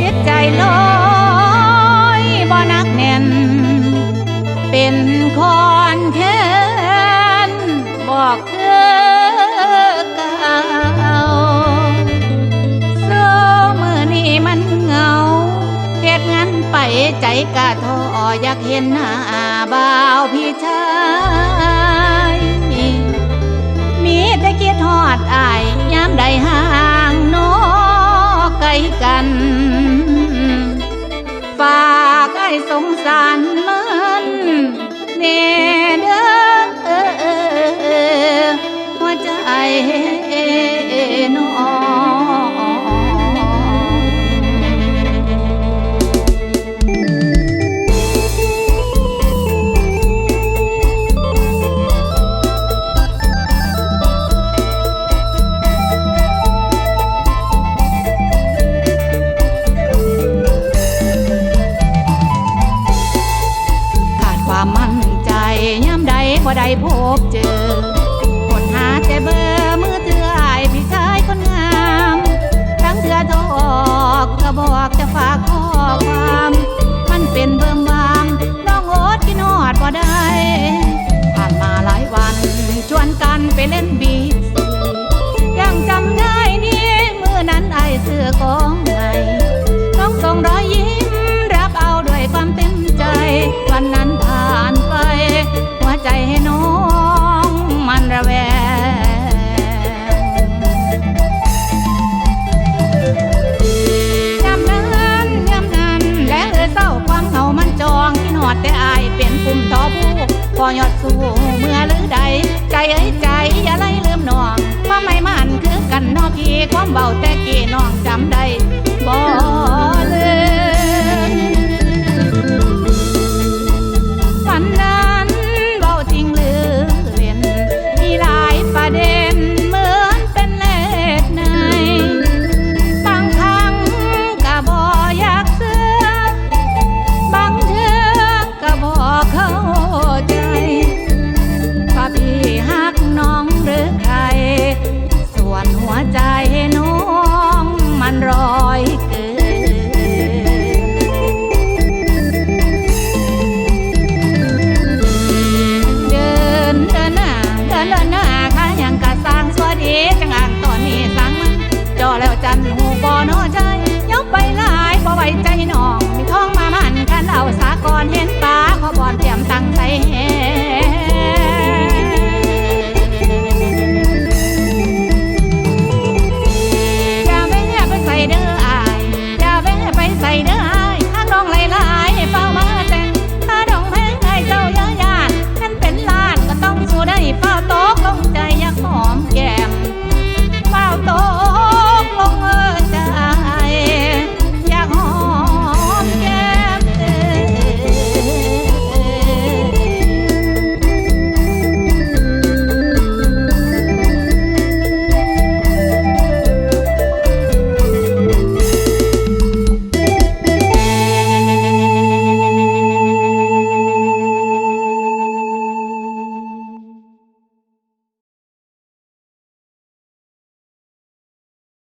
จ็บใจลอยบ่นักแน่น เป็นคอนแค้นบอกเธอเก่าโซมือนี่มันเงาเฮ็ดงานไปใจกะท้ออยากเห็นหน้าบ่าวพี่ชาย มีแต่เกีคิดทอด usar. ได้พบเจอคนหาแต่เบอร์ แต่อายเป็นปุ่มทอผู้พอยอดสู้เมื่อหรือใด ใจเอ้ยใจอย่าไล่ลืมน้องเพราะไม่มันคือกันนอพี่ความเบาแต่กี่น้องจำได้ บ่อนอจ้